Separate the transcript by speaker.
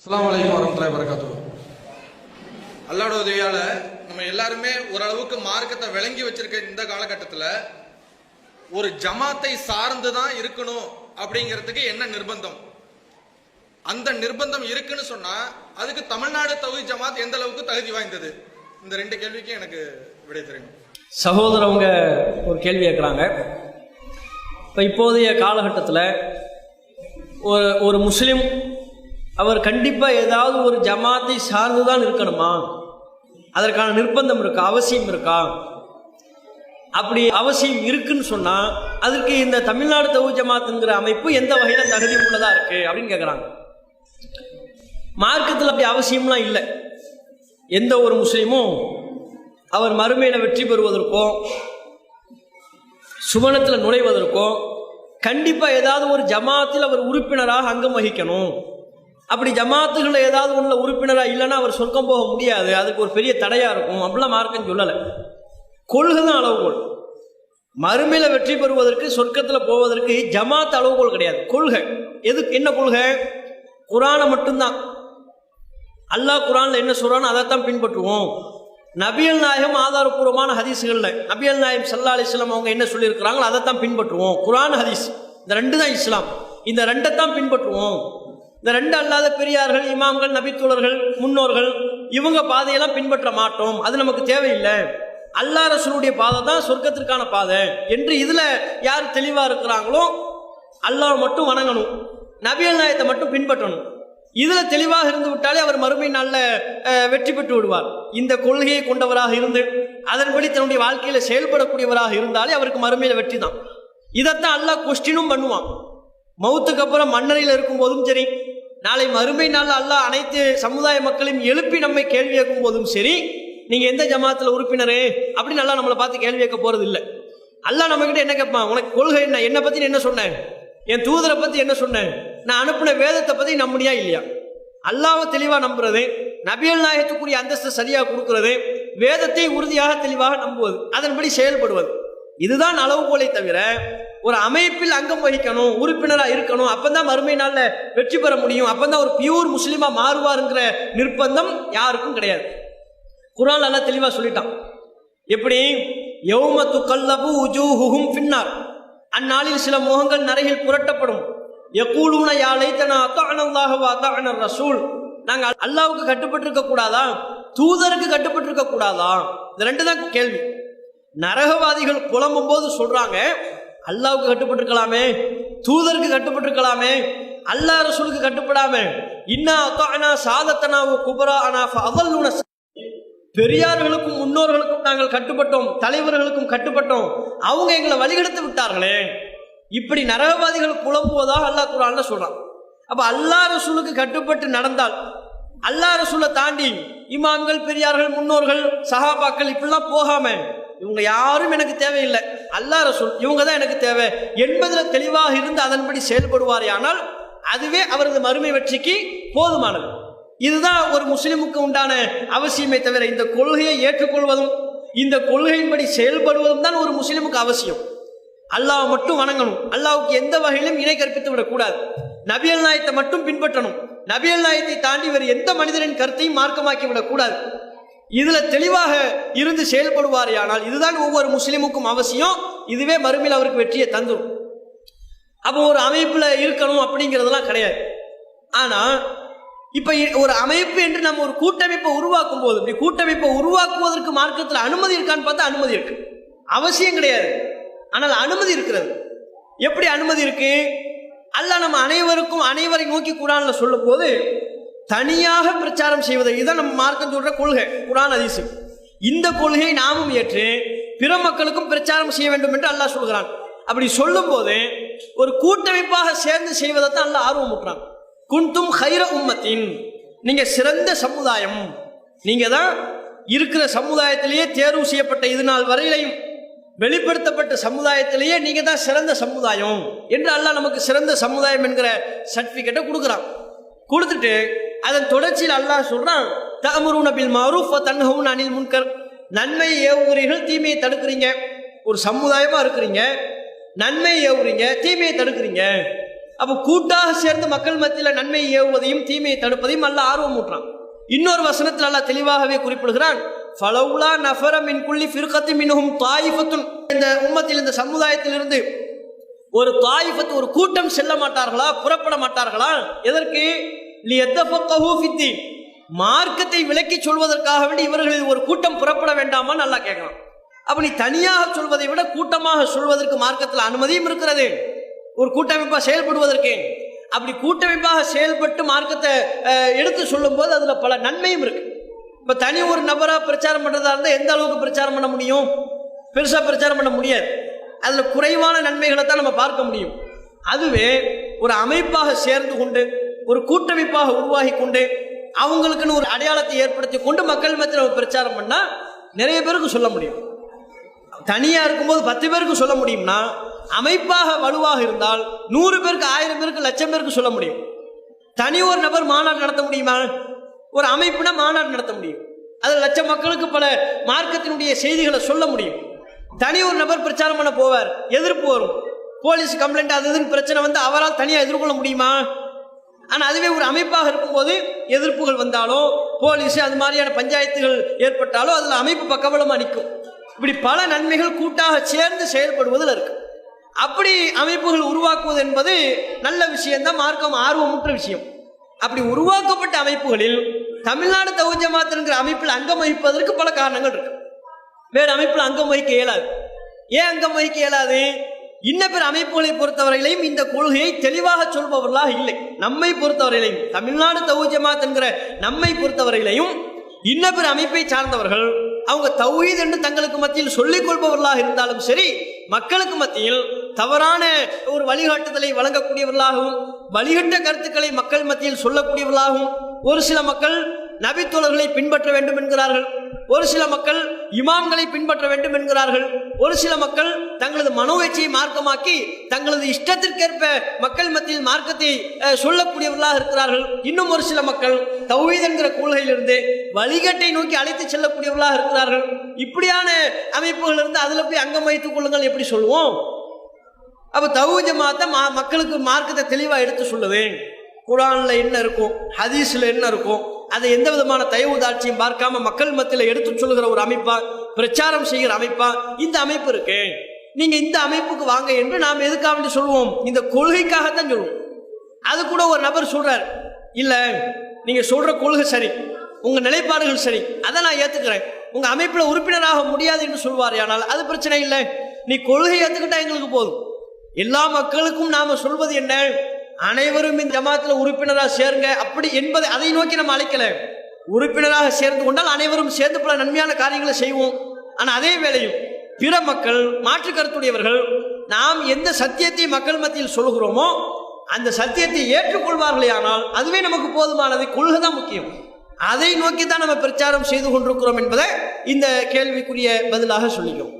Speaker 1: அஸ்லாம் அலைக்கும் வரமத்துல்லாஹி வரகாத்துஹு
Speaker 2: அல்லாட உதவியால நம்ம எல்லாருமே ஓரளவுக்கு மார்க்கத்தை விளங்கி வச்சிருக்க இந்த காலகட்டத்தில் ஒரு ஜமாத்தை சார்ந்து தான் இருக்கணும் அப்படிங்கிறதுக்கு என்ன நிர்பந்தம்? அந்த நிர்பந்தம் இருக்குன்னு சொன்னா அதுக்கு தமிழ்நாடு தகுதி ஜமாத் எந்த அளவுக்கு தகுதி வாய்ந்தது? இந்த ரெண்டு கேள்விக்கும் எனக்கு விடை தெரியும்
Speaker 3: சகோதரவங்க ஒரு கேள்வி கேட்குறாங்க. இப்போ இப்போதைய காலகட்டத்தில் ஒரு ஒரு முஸ்லீம் அவர் கண்டிப்பாக ஏதாவது ஒரு ஜமாத்தை சார்ந்து தான் இருக்கணுமா? அதற்கான நிர்பந்தம் இருக்கா? அவசியம் இருக்கா? அப்படி அவசியம் இருக்குன்னு சொன்னால் அதற்கு இந்த தமிழ்நாடு தவு ஜமாத்துங்கிற அமைப்பு எந்த வகையில் தகுதி உள்ளதாக இருக்குது அப்படின்னு கேட்குறாங்க மார்க்கத்தில் அப்படி அவசியம்லாம் இல்லை. எந்த ஒரு முஸ்லீமும் அவர் மறுமையில் வெற்றி பெறுவதற்கோ சுவனத்தில் நுழைவதற்கோ கண்டிப்பாக ஏதாவது ஒரு ஜமாத்தில் அவர் உறுப்பினராக அங்கம் வகிக்கணும். அப்படி ஜமாத்துகளில் ஏதாவது உள்ள உறுப்பினராக இல்லைன்னா அவர் சொர்க்கம் போக முடியாது. அதுக்கு ஒரு பெரிய தடையாக இருக்கும். அப்படிலாம் மார்க்கம் சொல்லலை. கொள்கை தான் அளவுகோல். மறுமையில் வெற்றி பெறுவதற்கு சொர்க்கத்தில் போவதற்கு ஜமாத் அளவுகோல் கிடையாது. கொள்கை. எதுக்கு என்ன கொள்கை? குரானை மட்டும்தான். அல்லாஹ் குரான்ல என்ன சொல்றானோ அதைத்தான் பின்பற்றுவோம். நபியல் நாயகம் ஆதாரபூர்வமான ஹதீஸ்களில் நபியல் நாயகம் சல்லா அலிஸ்லாம் அவங்க என்ன சொல்லியிருக்கிறாங்களோ அதைத்தான் பின்பற்றுவோம். குரான் ஹதீஸ். இந்த ரெண்டு தான் இஸ்லாம். இந்த ரெண்டை தான் பின்பற்றுவோம். இந்த ரெண்டு அல்லாத பெரியார்கள் இமாம்கள் நபித்தோழர்கள் முன்னோர்கள் இவங்க பாதையெல்லாம் பின்பற்ற மாட்டோம். அது நமக்கு தேவையில்லை. அல்லா ரசூலுடைய பாதை தான் சொர்க்கத்திற்கான பாதை. என்று இதில் யார் தெளிவாக இருக்கிறாங்களோ அல்லாஹ் மட்டும் வணங்கணும். நபியல் நாயத்தை மட்டும் பின்பற்றணும். இதில் தெளிவாக இருந்து விட்டாலே அவர் மறுமை நாளில் வெற்றி பெற்று விடுவார். இந்த கொள்கையை கொண்டவராக இருந்து அதன்படி தன்னுடைய வாழ்க்கையில் செயல்படக்கூடியவராக இருந்தாலே அவருக்கு மறுமையில வெற்றி தான் இதைத்தான் அல்லாஹ் கொஸ்டினும் பண்ணுவான். மௌத்துக்கு அப்புறம் மன்னரையில் இருக்கும் போதும் சரி நாளை மறுமை நாள் அல்லாஹ் அனைத்து சமுதாய மக்களையும் எழுப்பி நம்மை கேள்வி கேட்கும் போதும் சரி. நீங்க எந்த ஜமாத்துல உறுப்பினரே அப்படின்னு நல்லா நம்மளை பார்த்து கேள்வி கேட்க போறது இல்லை. அல்லாஹ் நம்ம கிட்ட என்ன கேட்பான்? உனக்கு கொள்கை என்ன? என்னை பத்தி என்ன சொன்னேன் என் தூதரை பத்தி என்ன சொன்னேன் நான் அனுப்பின வேதத்தை பத்தி நம்பினியா இல்லையா? அல்லாவை தெளிவா நம்புறது நபியல் நாயகத்துக்குரிய அந்தஸ்து சரியாக கொடுக்கறது வேதத்தை உறுதியாக தெளிவாக நம்புவது அதன்படி செயல்படுவது. இதுதான் அளவுகோலை தவிர ஒரு அமைப்பில் அங்கம் வகிக்கணும் உறுப்பினராக இருக்கணும் அப்பதான் மறுமை நாளில் வெற்றி பெற முடியும். அப்பதான் ஒரு பியூர் முஸ்லீமாக மாறுவாருங்கிற நிர்பந்தம் யாருக்கும் கிடையாது. குரான் நல்லா தெளிவாக சொல்லிட்டான். எப்படி? யௌம கல்லபு உஜூஹுஹும் பின்னார் அந்நாளில் சில முகங்கள் நரையில் புரட்டப்படும். எக்கூலூன யா லைத்தனா அத்தானல்லாஹு வ அத்தான ரசூல். நாங்கள் அல்லாவுக்கு கட்டுப்பட்டிருக்க கூடாதா? தூதருக்கு கட்டுப்பட்டிருக்க கூடாதா? இந்த ரெண்டு தான் கேள்வி. நரகவாதிகள் புலம்பும் போது சொல்றாங்க அல்லாவுக்கு கட்டுப்பட்டிருக்கலாமே தூதருக்கு கட்டுப்பட்டிருக்கலாமே அல்லாஹ் ரசூலுக்கு கட்டுப்படாம இன்னா அத்தானா சாதத்தனா குபரா அனா ஃபஅதல்லுன பெரியார்களுக்கும் முன்னோர்களுக்கும் நாங்கள் கட்டுப்பட்டோம் தலைவர்களுக்கும் கட்டுப்பட்டோம். அவங்க எங்களை வழிகெடுத்து விட்டார்களே. இப்படி நரகவாதிகள் புலம்புவதாக அல்லாஹ் குரான் சொல்றான். அப்ப அல்லா ரசூலுக்கு கட்டுப்பட்டு நடந்தால் அல்லா ரசூலை தாண்டி இமாம்கள் பெரியார்கள் முன்னோர்கள் சஹாபாக்கள் இப்படிலாம் போகாம இவங்க யாரும் எனக்கு தேவையில்லை. அல்லாஹ் ரசூல் இவங்க தான் எனக்கு தேவை. என்பதில் தெளிவாக இருந்து அதன்படி செயல்படுவார் ஆனால் அதுவே அவரது மறுமை வெற்றிக்கு போதுமானது. இதுதான் ஒரு முஸ்லிமுக்கு உண்டான அவசியமே தவிர இந்த கொள்கையை ஏற்றுக்கொள்வதும் இந்த கொள்கையின்படி செயல்படுவதும் தான் ஒரு முஸ்லிமுக்கு அவசியம். அல்லாஹ் மட்டும் வணங்கணும். அல்லாவுக்கு எந்த வகையிலும் இணை கற்பித்து விடக்கூடாது. நபியல் நாயத்தை மட்டும் பின்பற்றணும். நபியல் நாயத்தை தாண்டி வேறு எந்த மனிதனின் கருத்தையும் மார்க்கமாக்கி விடக்கூடாது. இதுல தெளிவாக இருந்து செயல்படுவாரே ஆனால் இதுதான் ஒவ்வொரு முஸ்லீமுக்கும் அவசியம். இதுவே மறுமையில் அவருக்கு வெற்றியை தந்துடும் அப்போ ஒரு அமைப்புல இருக்கணும் அப்படிங்கிறதெல்லாம் கிடையாது. ஆனா இப்ப ஒரு அமைப்பு என்று நம்ம ஒரு கூட்டமைப்பை உருவாக்கும் போது இப்படி கூட்டமைப்பை உருவாக்குவதற்கு மார்க்கத்தில் அனுமதி இருக்கான்னு பார்த்தா அனுமதி இருக்கு. அவசியம் கிடையாது. ஆனால் அனுமதி இருக்கிறது. எப்படி அனுமதி இருக்கு? அல்ல நம்ம அனைவருக்கும் அனைவரை நோக்கி குரான்ல சொல்லும் போது தனியாக பிரச்சாரம் செய்வதை இதுதான் நம்ம மார்க்கம் சொல்ற கொள்கை குரான் அதிசு இந்த கொள்கையை நாமும் ஏற்று பிற மக்களுக்கும் பிரச்சாரம் செய்ய வேண்டும் என்று அல்லாஹ் சொல்கிறான். அப்படி சொல்லும் போது ஒரு கூட்டமைப்பாக சேர்ந்து செய்வதை தான் அல்லாஹ் ஆர்வம் ஊட்டுறான் குண்டும் ஹைர உம்மத்தின். நீங்க சிறந்த சமுதாயம். நீங்க தான் இருக்கிற சமுதாயத்திலேயே தேர்வு செய்யப்பட்ட இது நாள் வரையிலையும் வெளிப்படுத்தப்பட்ட சமுதாயத்திலேயே நீங்க தான் சிறந்த சமுதாயம் என்று அல்லாஹ் நமக்கு சிறந்த சமுதாயம் என்கிற சர்டிபிகேட்டை கொடுக்குறான். கொடுத்துட்டு அதன் தொடர்ச்சியில் அல்லாஹ் சொல்றான் தஅமுருன பில் மஅரூஃப் வ அனில் முன்கர். நன்மை ஏவுகிறீர்கள் தீமையை தடுக்கிறீங்க. ஒரு சமுதாயமா இருக்கிறீங்க. நன்மை ஏவுறீங்க தீமையை தடுக்கிறீங்க. அப்ப கூட்டாக சேர்ந்து மக்கள் மத்தியில் நன்மை ஏவுவதையும் தீமையை தடுப்பதையும் அல்ல ஆர்வம் ஊட்டுறான். இன்னொரு வசனத்தில் நல்லா தெளிவாகவே குறிப்பிடுகிறான் ஃபலவுலா நஃபர மின் குள்ளி ஃபிருக்கத்து மின்ஹும் தாயிஃபத்துன். இந்த உம்மத்தில் இந்த சமுதாயத்திலிருந்து ஒரு தாயிஃபத்து ஒரு கூட்டம் செல்ல மாட்டார்களா புறப்பட மாட்டார்களா? எதற்கு? மார்க்கத்தை விளக்கி சொல்வதற்காக வேண்டி இவர்களில் ஒரு கூட்டம் புறப்பட வேண்டாமா நல்லா கேட்கலாம். அப்ப நீ தனியாக சொல்வதை விட கூட்டமாக சொல்வதற்கு மார்க்கத்தில் அனுமதியும் இருக்கிறது. ஒரு கூட்டமைப்பாக செயல்படுவதற்கு. அப்படி கூட்டமைப்பாக செயல்பட்டு மார்க்கத்தை எடுத்து எடுத்து சொல்லும்போது அதுல பல நன்மையும் இருக்கு. இப்ப தனி ஒரு நபரா பிரச்சாரம் பண்றதா இருந்தால் எந்த அளவுக்கு பிரச்சாரம் பண்ண முடியும்? பெருசா பிரச்சாரம் பண்ண முடியாது. அதுல குறைவான நன்மைகளை தான் நம்ம பார்க்க முடியும். அதுவே ஒரு அமைப்பாக சேர்ந்து கொண்டு ஒரு கூட்டமைப்பாக உருவாகி கொண்டு அவங்களுக்குன்னு ஒரு அடையாளத்தை ஏற்படுத்தி கொண்டு மக்கள் மத்தியில் பிரச்சாரம் பண்ணால் நிறைய பேருக்கு சொல்ல முடியும். தனியாக இருக்கும்போது பத்து பேருக்கு சொல்ல முடியும்னா அமைப்பாக வலுவாக இருந்தால் நூறு பேருக்கு ஆயிரம் பேருக்கு லட்சம் பேருக்கு சொல்ல முடியும். தனி ஒரு நபர் மாநாடு நடத்த முடியுமா? ஒரு அமைப்புனா மாநாடு நடத்த முடியும். அது லட்சம் மக்களுக்கு பல மார்க்கத்தினுடைய செய்திகளை சொல்ல முடியும். தனி ஒரு நபர் பிரச்சாரம் பண்ண போவார் எதிர்ப்பு வரும். போலீஸ் கம்ப்ளைண்ட் அது இதுன்னு பிரச்சனை வந்து அவரால் தனியாக எதிர்கொள்ள முடியுமா? ஆனால் அதுவே ஒரு அமைப்பாக இருக்கும்போது எதிர்ப்புகள் வந்தாலோ போலீஸ் அது மாதிரியான பஞ்சாயத்துகள் ஏற்பட்டாலோ அதில் அமைப்பு பக்கபலமாக நிற்கும். இப்படி பல நன்மைகள் கூட்டாக சேர்ந்து செயல்படுவதில் இருக்கு. அப்படி அமைப்புகள் உருவாக்குவது என்பது நல்ல விஷயம்தான் மார்க்கம் ஆர்வமுற்ற விஷயம். அப்படி உருவாக்கப்பட்ட அமைப்புகளில் தமிழ்நாடு தௌ ஜமாத் அமைப்பில் அங்கம் வகிப்பதற்கு பல காரணங்கள் இருக்கு. வேறு அமைப்பில் அங்கம் வகிக்க இயலாது. ஏன் அங்கம் வகிக்க இயலாது? இன்ன பிற அமைப்புகளை பொறுத்தவரையிலையும் இந்த கொள்கையை தெளிவாக சொல்பவர்களாக இல்லை. நம்மை பொறுத்தவரையிலையும் தமிழ்நாடு தௌஜமாத் என்கிற நம்மை பொறுத்தவரையிலையும் இன்ன பிற அமைப்பை சார்ந்தவர்கள் அவங்க தௌஹீத் என்று தங்களுக்கு மத்தியில் சொல்லிக் கொள்பவர்களாக இருந்தாலும் சரி மக்களுக்கு மத்தியில் தவறான ஒரு வழிகாட்டுதலை வழங்கக்கூடியவர்களாகவும் வழிகட்ட கருத்துக்களை மக்கள் மத்தியில் சொல்லக்கூடியவர்களாகவும் ஒரு சில மக்கள் நபித்தோழர்களை பின்பற்ற வேண்டும் என்கிறார்கள். ஒரு சில மக்கள் இமாம்களை பின்பற்ற வேண்டும் என்கிறார்கள். ஒரு சில மக்கள் தங்களது மனோவேட்சியை மார்க்கமாக்கி தங்களது இஷ்டத்திற்கேற்ப மக்கள் மத்தியில் மார்க்கத்தை சொல்லக்கூடியவர்களாக இருக்கிறார்கள். இன்னும் ஒரு சில மக்கள் தௌவீத் என்கிற கொள்கையிலிருந்து வழிகட்டை நோக்கி அழைத்து செல்லக்கூடியவர்களாக இருக்கிறார்கள். இப்படியான அமைப்புகள் இருந்து அதில் போய் அங்கம் வைத்துக் கொள்ளுங்கள் எப்படி சொல்லுவோம்? அப்போ தவு ஜமாத்தை மா மக்களுக்கு மார்க்கத்தை தெளிவாக எடுத்து சொல்லுவேன். குரானில் என்ன இருக்கும்? ஹதீஸில் என்ன இருக்கும்? அதை எந்த விதமான தயவு தாட்சியும் பார்க்காம மக்கள் மத்தியில் எடுத்து சொல்லுகிற ஒரு அமைப்பா பிரச்சாரம் செய்கிற அமைப்பா இந்த அமைப்பு இருக்கு. நீங்க இந்த அமைப்புக்கு வாங்க என்று நாம் எதுக்காக வேண்டி சொல்லுவோம்? இந்த கொள்கைக்காகத்தான் சொல்லுவோம். அது கூட ஒரு நபர் சொல்றார் இல்ல நீங்க சொல்ற கொள்கை சரி உங்க நிலைப்பாடுகள் சரி அதை நான் ஏத்துக்கிறேன். உங்க அமைப்புல உறுப்பினராக முடியாது என்று சொல்வார் ஆனால் அது பிரச்சனை இல்லை. நீ கொள்கை ஏத்துக்கிட்டா எங்களுக்கு போதும். எல்லா மக்களுக்கும் நாம சொல்வது என்ன? அனைவரும் இந்த ஜமாத்துல உறுப்பினராக சேருங்க. அப்படி என்பதை அதை நோக்கி நம்ம அழைக்கல. உறுப்பினராக சேர்ந்து கொண்டால் அனைவரும் சேர்ந்து பல நன்மையான காரியங்களை செய்வோம். ஆனால் அதே வேளையும் பிற மக்கள் மாற்று கருத்துடையவர்கள் நாம் எந்த சத்தியத்தை மக்கள் மத்தியில் சொல்கிறோமோ அந்த சத்தியத்தை ஏற்றுக்கொள்வார்களே ஆனால் அதுவே நமக்கு போதுமானது. கொள்கை தான் முக்கியம். அதை நோக்கி தான் நம்ம பிரச்சாரம் செய்து கொண்டிருக்கிறோம் என்பதை இந்த கேள்விக்குரிய பதிலாக சொல்லிக்கிறோம்.